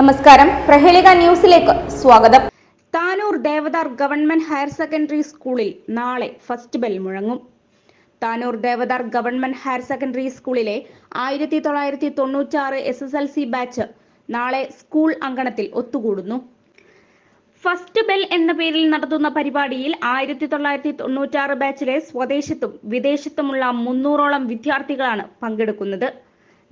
നമസ്കാരം. പ്രഹേളിക ന്യൂസിലേക്ക് സ്വാഗതം. Tanur Devadar government higher secondary സ്കൂളിൽ നാളെ ഫസ്റ്റ് ബെൽ മുഴങ്ങും. Tanur Devadar government higher secondary സ്കൂളിലെ ആയിരത്തി തൊള്ളായിരത്തി തൊണ്ണൂറ്റാറ് S S L C batch നാളെ സ്കൂൾ അങ്കണത്തിൽ ഒത്തുകൂടുന്നു. ഫസ്റ്റ് ബെൽ എന്ന പേരിൽ നടത്തുന്ന പരിപാടിയിൽ ആയിരത്തി തൊള്ളായിരത്തി തൊണ്ണൂറ്റാറ് ബാച്ചിലെ സ്വദേശത്തും വിദേശത്തുമുള്ള മുന്നൂറോളം വിദ്യാർത്ഥികളാണ് പങ്കെടുക്കുന്നത്.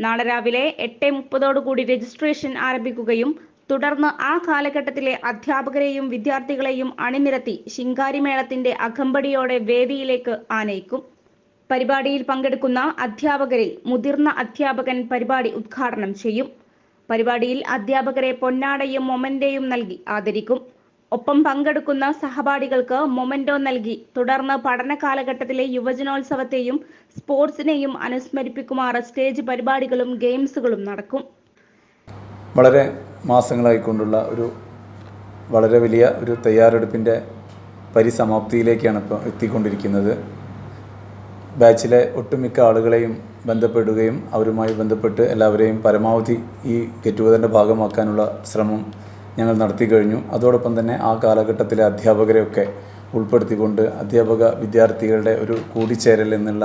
നാളെ രാവിലെ എട്ട് മുപ്പതോടുകൂടി രജിസ്ട്രേഷൻ ആരംഭിക്കുകയും തുടർന്ന് ആ കാലഘട്ടത്തിലെ അധ്യാപകരെയും വിദ്യാർത്ഥികളെയും അണിനിരത്തി ശിങ്കാരിമേളത്തിന്റെ അകമ്പടിയോടെ വേദിയിലേക്ക് ആനയിക്കും. പരിപാടിയിൽ പങ്കെടുക്കുന്ന അധ്യാപകരെ മുതിർന്ന അധ്യാപകൻ പരിപാടി ഉദ്ഘാടനം ചെയ്യും. പരിപാടിയിൽ അധ്യാപകരെ പൊന്നാടയും മൊമന്റെയും നൽകി ആദരിക്കും. ഒപ്പം പങ്കെടുക്കുന്ന സഹപാഠികൾക്ക് മൊമെന്റോ നൽകി. തുടർന്ന് പഠന കാലഘട്ടത്തിലെ യുവജനോത്സവത്തെയും സ്പോർട്സിനെയും അനുസ്മരിപ്പിക്കുമാർ സ്റ്റേജ് പരിപാടികളും ഗെയിംസുകളും നടക്കും. വളരെ മാസങ്ങളായിക്കൊണ്ടുള്ള ഒരു വളരെ വലിയ ഒരു തയ്യാറെടുപ്പിന്റെ പരിസമാപ്തിയിലേക്കാണ് ഇപ്പോൾ എത്തിക്കൊണ്ടിരിക്കുന്നത്. ബാച്ചിലെ ഒട്ടുമിക്ക ആളുകളെയും ബന്ധപ്പെടുകയും അവരുമായി ബന്ധപ്പെട്ട് എല്ലാവരെയും പരമാവധി ഈ ഗെറ്റ് ഭാഗമാക്കാനുള്ള ശ്രമം ഞങ്ങൾ നടത്തി കഴിഞ്ഞു. അതോടൊപ്പം തന്നെ ആ കാലഘട്ടത്തിലെ അധ്യാപകരെയൊക്കെ ഉൾപ്പെടുത്തിക്കൊണ്ട് അധ്യാപക വിദ്യാർത്ഥികളുടെ ഒരു കൂടിച്ചേരൽ എന്നുള്ള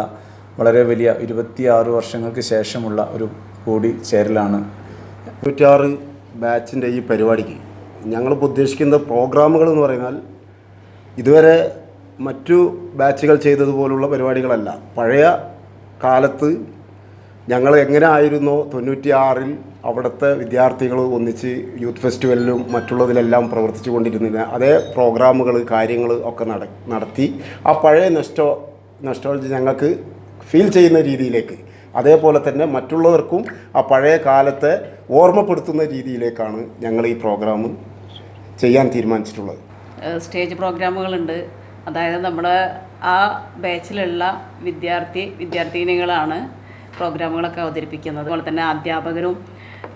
വളരെ വലിയ ഇരുപത്തിയാറ് വർഷങ്ങൾക്ക് ശേഷമുള്ള ഒരു കൂടിച്ചേരലാണ്. ഇരുപത്തിയാറ് ബാച്ചിന്റെ ഈ പരിപാടിക്ക് ഞങ്ങളിപ്പോൾ ഉദ്ദേശിക്കുന്ന പ്രോഗ്രാമുകൾ എന്ന് പറഞ്ഞാൽ ഇതുവരെ മറ്റു ബാച്ചുകൾ ചെയ്തതുപോലുള്ള പരിപാടികളല്ല. പഴയ കാലത്ത് ഞങ്ങൾ എങ്ങനെ ആയിരുന്നോ തൊണ്ണൂറ്റിയാറിൽ അവിടുത്തെ വിദ്യാർത്ഥികൾ ഒന്നിച്ച് യൂത്ത് ഫെസ്റ്റിവലിലും മറ്റുള്ളതിലെല്ലാം പ്രവർത്തിച്ചു കൊണ്ടിരുന്നില്ല അതേ പ്രോഗ്രാമുകൾ കാര്യങ്ങൾ ഒക്കെ നടത്തി ആ പഴയ നെസ്റ്റോ നെസ്റ്റോളജി ഞങ്ങൾക്ക് ഫീൽ ചെയ്യുന്ന രീതിയിലേക്ക് അതേപോലെ തന്നെ മറ്റുള്ളവർക്കും ആ പഴയ കാലത്തെ ഓർമ്മപ്പെടുത്തുന്ന രീതിയിലേക്കാണ് ഞങ്ങൾ ഈ പ്രോഗ്രാം ചെയ്യാൻ തീരുമാനിച്ചിട്ടുള്ളത്. സ്റ്റേജ് പ്രോഗ്രാമുകളുണ്ട്. അതായത് നമ്മുടെ ആ ബാച്ചിലുള്ള വിദ്യാർത്ഥി വിദ്യാർത്ഥിനികളാണ് പ്രോഗ്രാമുകളൊക്കെ അവതരിപ്പിക്കുന്നത്. അതുപോലെ തന്നെ അധ്യാപകരും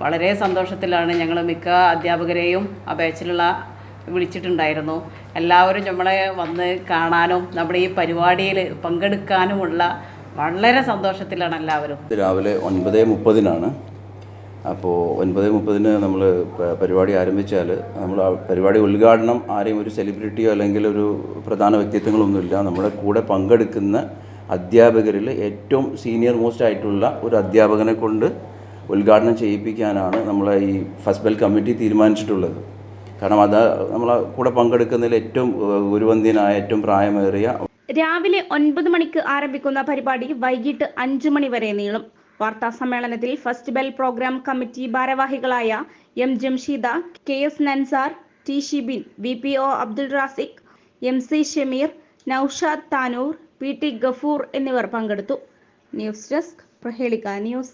വളരെ സന്തോഷത്തിലാണ് ഞങ്ങൾ മിക്ക അധ്യാപകരെയും ആ ബാച്ചിലുള്ള വിളിച്ചിട്ടുണ്ടായിരുന്നു. എല്ലാവരും നമ്മളെ വന്ന് കാണാനും നമ്മുടെ ഈ പരിപാടിയിൽ പങ്കെടുക്കാനുമുള്ള വളരെ സന്തോഷത്തിലാണ് എല്ലാവരും. രാവിലെ ഒൻപത് മുപ്പതിനാണ്. അപ്പോൾ ഒൻപത് മുപ്പതിന് നമ്മൾ പരിപാടി ആരംഭിച്ചാൽ നമ്മൾ പരിപാടി ഉദ്ഘാടനം ആരെയും ഒരു സെലിബ്രിറ്റിയോ അല്ലെങ്കിൽ ഒരു പ്രധാന വ്യക്തിത്വങ്ങളൊന്നുമില്ല. നമ്മുടെ കൂടെ പങ്കെടുക്കുന്ന അധ്യാപകരിൽ ഏറ്റവും സീനിയർ മോസ്റ്റ് ആയിട്ടുള്ള ഒരു അധ്യാപകനെ കൊണ്ട് ഉദ്ഘാടനം ചെയ്യിപ്പിക്കാനാണ് നമ്മളെ ഈ ഫസ്റ്റ് ബെൽ കമ്മിറ്റി തീരുമാനിച്ചിട്ടുള്ളത്. കാരണം അത് നമ്മളെ കൂടെ പങ്കെടുക്കുന്നതിൽ ഏറ്റവും ഗുരുവന്തിനായ ഏറ്റവും പ്രായമേറിയ രാവിലെ ഒൻപത് മണിക്ക് ആരംഭിക്കുന്ന പരിപാടി വൈകിട്ട് അഞ്ചു മണി വരെ നീളും. വാർത്താ സമ്മേളനത്തിൽ ഫസ്റ്റ് ബെൽ പ്രോഗ്രാം കമ്മിറ്റി ഭാരവാഹികളായ M Jamsheeda K S Nansar T Shibin V P O Abdul Raziq M C Shameer Naushad Tanur P T Gafoor എന്നിവർ പങ്കെടുത്തു. News desk Prahelika news.